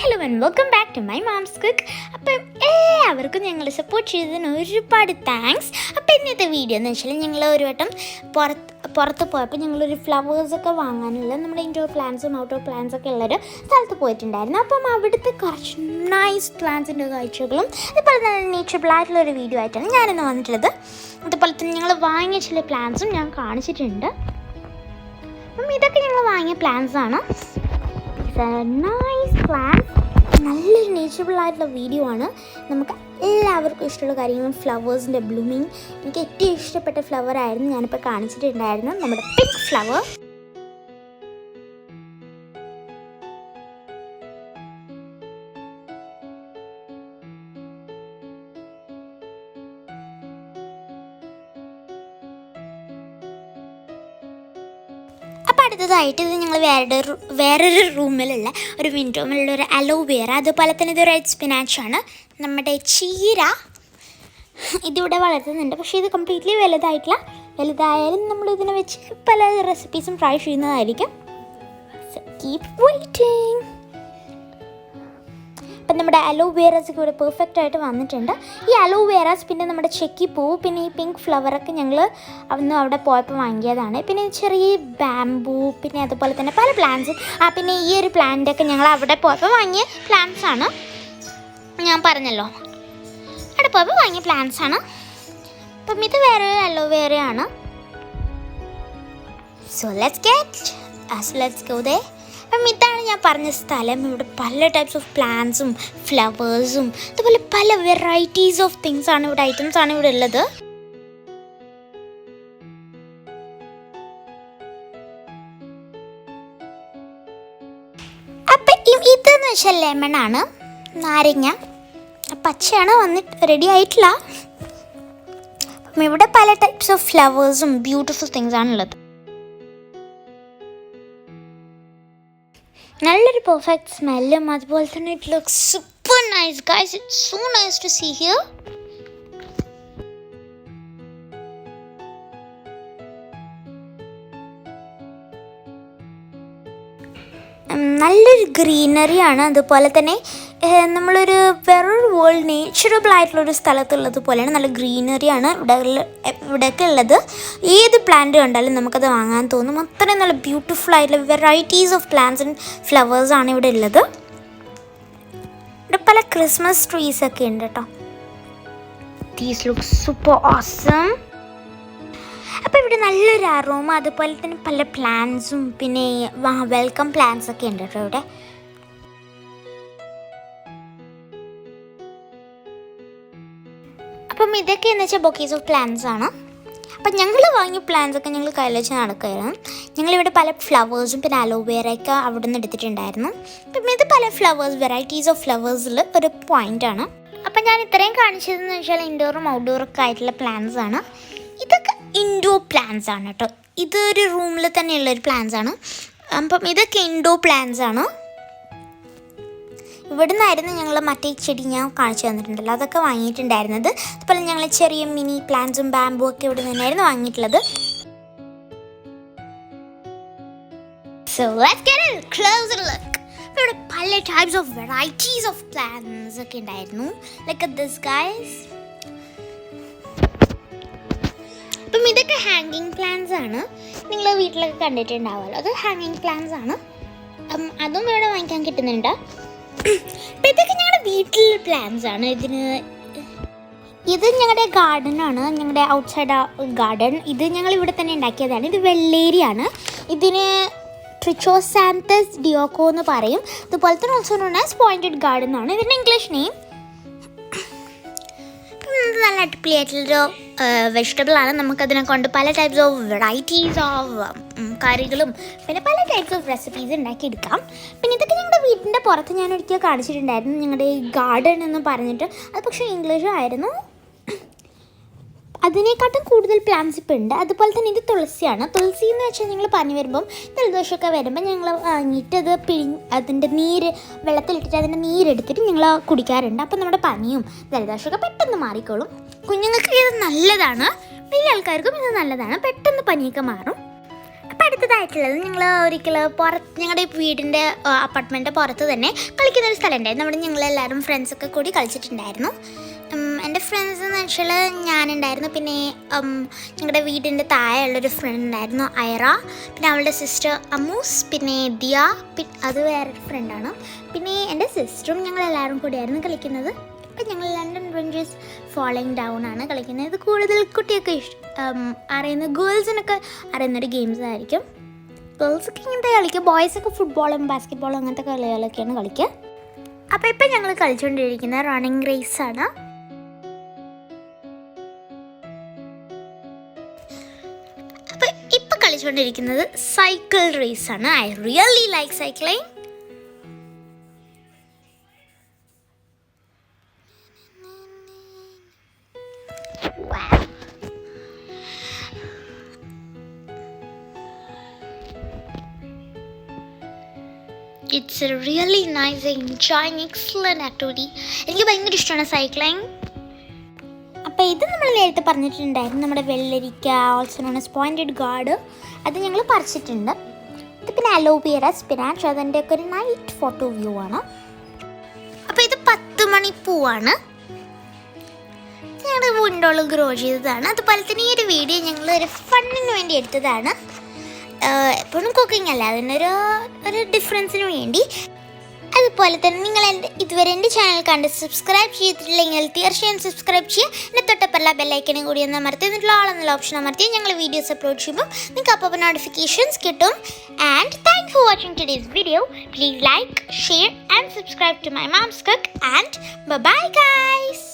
Hello and welcome back to my mom's cook appam എല്ലാവർക്കും ഞങ്ങൾ support ചെയ്തതിന് ഒരുപാട് താങ്ക്സ് അപ്പം ഇന്നത്തെ വീഡിയോ എന്ന് വെച്ചാൽ ഞങ്ങൾ ഒരു വട്ടം പുറത്ത് പുറത്ത് പോയപ്പോൾ ഞങ്ങളൊരു ഫ്ലവേഴ്സൊക്കെ വാങ്ങാനുള്ള നമ്മുടെ ഇൻഡോർ പ്ലാന്റ്സും ഔട്ട്ഡോർ പ്ലാന്റ്സ് ഒക്കെ ഉള്ളൊരു സ്ഥലത്ത് പോയിട്ടുണ്ടായിരുന്നു. അപ്പം അവിടുത്തെ കുറച്ച് നൈസ് പ്ലാന്റ്സിന്റെ കാഴ്ചകളും അതുപോലെ തന്നെ നേച്ചറബിൾ ആയിട്ടുള്ള ഒരു വീഡിയോ ആയിട്ടാണ് ഞാനിന്ന് വന്നിട്ടുള്ളത്. അതുപോലെ തന്നെ ഞങ്ങൾ വാങ്ങിയ ചില പ്ലാന്റ്സും ഞാൻ കാണിച്ചിട്ടുണ്ട്. അപ്പം ഇതൊക്കെ ഞങ്ങൾ വാങ്ങിയ പ്ലാന്റ്സ് ആണ്. നൈസ് പ്ലാൻ നല്ലൊരു നേച്ചറബിൾ ആയിട്ടുള്ള വീഡിയോ ആണ്. നമുക്ക് എല്ലാവർക്കും ഇഷ്ടമുള്ള കാര്യങ്ങളും ഫ്ലവേഴ്സിന്റെ ബ്ലൂമിങ് എനിക്ക് ഏറ്റവും ഇഷ്ടപ്പെട്ട ഫ്ലവർ ആയിരുന്നു ഞാനിപ്പോൾ കാണിച്ചിട്ടുണ്ടായിരുന്നു നമ്മുടെ പിങ്ക് ഫ്ലവർ അടുത്തതായിട്ട് ഇത് ഞങ്ങൾ വേറെ വേറൊരു റൂമിലുള്ള ഒരു വിൻഡോമിലുള്ള ഒരു അലോവേറ അതുപോലെ തന്നെ ഇതൊരു റെഡ് സ്പിനാച്ചാണ് നമ്മുടെ ചീര. ഇതിവിടെ വളർത്തുന്നുണ്ട്. പക്ഷേ ഇത് കംപ്ലീറ്റ്ലി വലുതായിട്ടില്ല. വലുതായാലും നമ്മൾ ഇതിനെ വെച്ച് പല റെസിപ്പീസും ട്രൈ ചെയ്യുന്നതായിരിക്കും. കീപ് വെയിറ്റിംഗ് അപ്പം നമ്മുടെ അലോവേറാസ് ഇവിടെ പെർഫെക്റ്റ് ആയിട്ട് വന്നിട്ടുണ്ട്. ഈ അലോവേറാസ് പിന്നെ നമ്മുടെ ചെക്കി പൂ പിന്നെ ഈ പിങ്ക് ഫ്ലവറൊക്കെ ഞങ്ങൾ അന്ന് അവിടെ പോയപ്പോൾ വാങ്ങിയതാണ്. പിന്നെ ചെറിയ ബാംബൂ പിന്നെ അതുപോലെ തന്നെ പല പ്ലാന്റ്സ് ആ പിന്നെ ഈ ഒരു പ്ലാന്റൊക്കെ ഞങ്ങൾ അവിടെ പോയപ്പോൾ വാങ്ങിയ പ്ലാന്റ്സ് ആണ്. ഞാൻ പറഞ്ഞല്ലോ. അവിടെ പോയപ്പോൾ വാങ്ങിയ പ്ലാന്റ്സ് ആണ്. അപ്പം ഇത് വേറെ അലോവേറയാണ് so let's get let's go ദേ അപ്പം ഇതാണ് ഞാൻ പറഞ്ഞ സ്ഥലം. ഇവിടെ പല ടൈപ്സ് ഓഫ് പ്ലാന്റ്സും ഫ്ലവേഴ്സും അതുപോലെ പല വെറൈറ്റീസ് ഓഫ് തിങ്സ് ആണ് ഇവിടെ ഐറ്റംസ് ആണ് ഇവിടെ ഉള്ളത്. ഇതെന്ന് വെച്ചാൽ ലെമൺ ആണ് നാരങ്ങ. പച്ചയാണ് വന്നിട്ട് റെഡി ആയിട്ടില്ല. ഇവിടെ പല ടൈപ്സ് ഓഫ് ഫ്ലവേഴ്സും ബ്യൂട്ടിഫുൾ തിങ്സ് ആണുള്ളത് നല്ലൊരു പെർഫെക്റ്റ് സ്മെല്ലും അതുപോലെ തന്നെ it look super nice guys it's so nice to see here നല്ലൊരു ഗ്രീനറിയാണ് അതുപോലെ തന്നെ നമ്മളൊരു വേറൊരു വേൾഡ് നേച്ചുറബിൾ ആയിട്ടുള്ളൊരു സ്ഥലത്തുള്ളത് പോലെയാണ്. നല്ല ഗ്രീനറിയാണ് ഇവിടെ ഇവിടെയൊക്കെ ഉള്ളത്. ഏത് പ്ലാന്റ് കണ്ടാലും നമുക്കത് വാങ്ങാൻ തോന്നും. അത്രയും നല്ല ബ്യൂട്ടിഫുൾ ആയിട്ടുള്ള varieties of plants and flowers ആണ് ഇവിടെ ഉള്ളത്. ഇവിടെ പല ക്രിസ്മസ് ട്രീസ് ഒക്കെ ഉണ്ട് കേട്ടോ. ദീസ് ലുക്ക് സൂപ്പർ ഓസം അപ്പോൾ ഇവിടെ നല്ലൊരു അറോമ അതുപോലെ തന്നെ പല പ്ലാന്റ്സും പിന്നെ വെൽക്കം പ്ലാന്റ്സ് ഒക്കെ ഉണ്ട് കേട്ടോ ഇവിടെ. ഇതൊക്കെ എന്ന് വെച്ചാൽ ബൊക്കീസ് ഓഫ് പ്ലാന്റ്സ് ആണ്. അപ്പം ഞങ്ങൾ വാങ്ങിയ പ്ലാന്റ്സ് ഒക്കെ ഞങ്ങൾ കയ്യിൽ വെച്ച് നടക്കുകയായിരുന്നു ഞങ്ങളിവിടെ പല ഫ്ലവേഴ്സും പിന്നെ അലോവേറയൊക്കെ അവിടെ നിന്ന് എടുത്തിട്ടുണ്ടായിരുന്നു. അപ്പം ഇത് പല ഫ്ലവേഴ്സ് വെറൈറ്റീസ് ഓഫ് ഫ്ലവേഴ്സിൽ ഒരു പോയിന്റ് ആണ്. അപ്പം ഞാൻ ഇത്രയും കാണിച്ചതെന്ന് വെച്ചാൽ ഇൻഡോറും ഔട്ട്ഡോറും ഒക്കെ ആയിട്ടുള്ള പ്ലാന്റ്സ് ആണ്. ഇതൊക്കെ ഇൻഡോർ പ്ലാന്റ്സ് ആണ് കേട്ടോ. ഇതൊരു റൂമിൽ തന്നെയുള്ള ഒരു പ്ലാന്റ്സ് ആണ്. അപ്പം ഇതൊക്കെ ഇൻഡോർ പ്ലാന്റ്സ് ആണ്. ഇവിടെ നിന്നായിരുന്നു ഞങ്ങൾ മറ്റേ ചെടി ഞാൻ കാണിച്ചു തന്നിട്ടുണ്ടല്ലോ അതൊക്കെ വാങ്ങിയിട്ടുണ്ടായിരുന്നത്. അതുപോലെ ഞങ്ങൾ ചെറിയ മിനി പ്ലാന്റ്സും ബാമ്പും ഒക്കെ ഇവിടെ നിന്നായിരുന്നു വാങ്ങിയിട്ടുള്ളത്. So let's get a closer look ഇവിടെ പല types of varieties of plants ഒക്കെ ഉണ്ടായിരുന്നു. ലൈക്ക് ദിസ് ഗൈസ് അപ്പം ഇതൊക്കെ ഹാങ്ങിങ് പ്ലാന്റ്സ് ആണ്. നിങ്ങൾ വീട്ടിലൊക്കെ കണ്ടിട്ടുണ്ടാവുമല്ലോ അത് ഹാങ്ങിങ് പ്ലാന്റ്സ് ആണ്. അതും ഇവിടെ വാങ്ങിക്കാൻ കിട്ടുന്നുണ്ട്? പ്ലാന്റ്സ് ആണ്. ഇതിന് ഇത് ഞങ്ങളുടെ ഗാർഡൻ ആണ്. ഞങ്ങളുടെ ഔട്ട്സൈഡ് ഗാർഡൻ ഇത് ഞങ്ങൾ ഇവിടെ തന്നെ ഉണ്ടാക്കിയതാണ്. ഇത് വെള്ളേരിയാണ്. ഇതിന് ട്രിച്ചോസാന്തസ് ഡിയോക്കോ എന്ന് പറയും. അതുപോലെ തന്നെ also known as pointed garden എന്നാണ് ഇതിന്റെ ഇംഗ്ലീഷ് നെയിം നല്ല അടിപൊളിയായിട്ടുള്ളൊരു വെജിറ്റബിൾ ആണ്. നമുക്കതിനെ കൊണ്ട് പല ടൈപ്സ് ഓഫ് വെറൈറ്റീസ് ഓഫ് കറികളും പിന്നെ പല ടൈപ്സ് ഓഫ് റെസിപ്പീസ് ഉണ്ടാക്കിയെടുക്കാം. പിന്നെ ഇതൊക്കെ ഞങ്ങളുടെ വീടിന്റെ പുറത്ത് ഞാൻ ഒരിക്കൽ കാണിച്ചിട്ടുണ്ടായിരുന്നു. ഞങ്ങളുടെ ഈ ഗാർഡൻ എന്ന് പറഞ്ഞിട്ട്. അത് പക്ഷേ ഇംഗ്ലീഷും ആയിരുന്നു. അതിനെക്കാട്ടും കൂടുതൽ പ്ലാന്റ്സ് ഇപ്പം ഉണ്ട്. അതുപോലെ തന്നെ ഇത് തുളസിയാണ്. തുളസി എന്ന് വെച്ചാൽ ഞങ്ങൾ പനി വരുമ്പം ജലദോഷമൊക്കെ വരുമ്പോൾ ഞങ്ങൾ വാങ്ങിയിട്ട് അത് പിഴിഞ്ഞ് അതിന്റെ നീര് വെള്ളത്തിലിട്ടിട്ട് അതിന്റെ നീരെടുത്തിട്ട് ഞങ്ങൾ കുടിക്കാറുണ്ട്. അപ്പോൾ നമ്മുടെ പനിയും ജലദോഷമൊക്കെ പെട്ടെന്ന് മാറിക്കോളും. കുഞ്ഞുങ്ങൾക്ക് ഇത് നല്ലതാണ്. വലിയ ആൾക്കാർക്കും ഇത് നല്ലതാണ്. പെട്ടെന്ന് പനിയൊക്കെ മാറും. അപ്പം അടുത്തതായിട്ടുള്ളത് ഞങ്ങൾ ഒരിക്കൽ പുറത്ത് ഞങ്ങളുടെ വീടിന്റെ അപ്പാർട്ട്മെന്റ് പുറത്ത് തന്നെ കളിക്കുന്ന ഒരു സ്ഥലം ഉണ്ടായിരുന്നു അവിടെ ഞങ്ങളെല്ലാവരും ഫ്രണ്ട്സൊക്കെ കൂടി കളിച്ചിട്ടുണ്ടായിരുന്നു. എന്റെ ഫ്രണ്ട്സ് എന്ന് വെച്ചാൽ ഞാനുണ്ടായിരുന്നു. പിന്നെ ഞങ്ങളുടെ വീടിന്റെ താഴെയുള്ളൊരു ഫ്രണ്ട് ഉണ്ടായിരുന്നു ഐറ. പിന്നെ അവളുടെ സിസ്റ്റർ അമൂസ് പിന്നെ ദിയ അത് വേറൊരു ഫ്രണ്ടാണ് പിന്നെ എന്റെ സിസ്റ്ററും ഞങ്ങളെല്ലാവരും കൂടിയായിരുന്നു കളിക്കുന്നത്. ഇപ്പം ഞങ്ങൾ ലണ്ടൻ റേഞ്ചേഴ്സ് ഫോളോയിങ് ഡൗൺ ആണ് കളിക്കുന്നത്. ഇത് കൂടുതൽ കുട്ടിയൊക്കെ ഇഷ്ടം അറിയുന്ന ഗേൾസിനൊക്കെ അറിയുന്നൊരു ഗെയിംസ് ആയിരിക്കും. ഗേൾസൊക്കെ ഇങ്ങനത്തെ കളിക്കുക ബോയ്സൊക്കെ ഫുട്ബോളും ബാസ്കറ്റ്ബോളും അങ്ങനത്തെ കളികളൊക്കെയാണ് കളിക്കുക. അപ്പോൾ ഇപ്പം ഞങ്ങൾ കളിച്ചുകൊണ്ടിരിക്കുന്ന റണ്ണിങ് റേസ് ആണ്. അപ്പോൾ ഇപ്പം കളിച്ചുകൊണ്ടിരിക്കുന്നത് സൈക്കിൾ റേസ് ആണ്. I really like cycling it's a really nice enjoying excellent activity എനിക്ക് ഭയങ്കര ഇഷ്ടമാണ് സൈക്ലിങ് അപ്പോൾ ഇത് നമ്മൾ നേരത്തെ പറഞ്ഞിട്ടുണ്ടായിരുന്നു. നമ്മുടെ വെള്ളരിക്ക also known as pointed gourd അത് ഞങ്ങൾ പറിച്ചിട്ടുണ്ട്. ഇത് പിന്നെ അലോബിയറ സ്പിനാച്ച് അതിന്റെ ഒക്കെ ഒരു നൈറ്റ് ഫോട്ടോ വ്യൂ ആണ്. അപ്പോൾ ഇത് പത്ത് മണി പൂവാണ്. ഞങ്ങളുടെ വീടിന്റെ ഗ്രോ ചെയ്തതാണ്. അതുപോലെ തന്നെ ഈ ഒരു വീഡിയോ ഞങ്ങൾ ഒരു ഫണ്ണിന് വേണ്ടി എടുത്തതാണ്. എപ്പോഴും കുക്കിംഗ് അല്ല അതിനൊരു ഒരു ഡിഫറൻസിന് വേണ്ടി. അതുപോലെ തന്നെ നിങ്ങൾ എന്റെ ഇതുവരെ എന്റെ ചാനൽ കണ്ട് സബ്സ്ക്രൈബ് ചെയ്തിട്ടില്ലെങ്കിൽ തീർച്ചയായും സബ്സ്ക്രൈബ് ചെയ്യുക. എന്റെ തൊട്ടപ്പുള്ള ബെല്ലൈക്കനും കൂടി ഒന്ന് അമർത്തി എന്നിട്ടുള്ള ആളെന്നുള്ള ഓപ്ഷൻ അമർത്തി ഞങ്ങൾ വീഡിയോസ് അപ്ലോഡ് ചെയ്യുമ്പോൾ നിങ്ങൾക്ക് അപ്പോൾ നോട്ടിഫിക്കേഷൻസ് കിട്ടും. And thank for watching today's video please like share and subscribe to my mom's cook and bye guys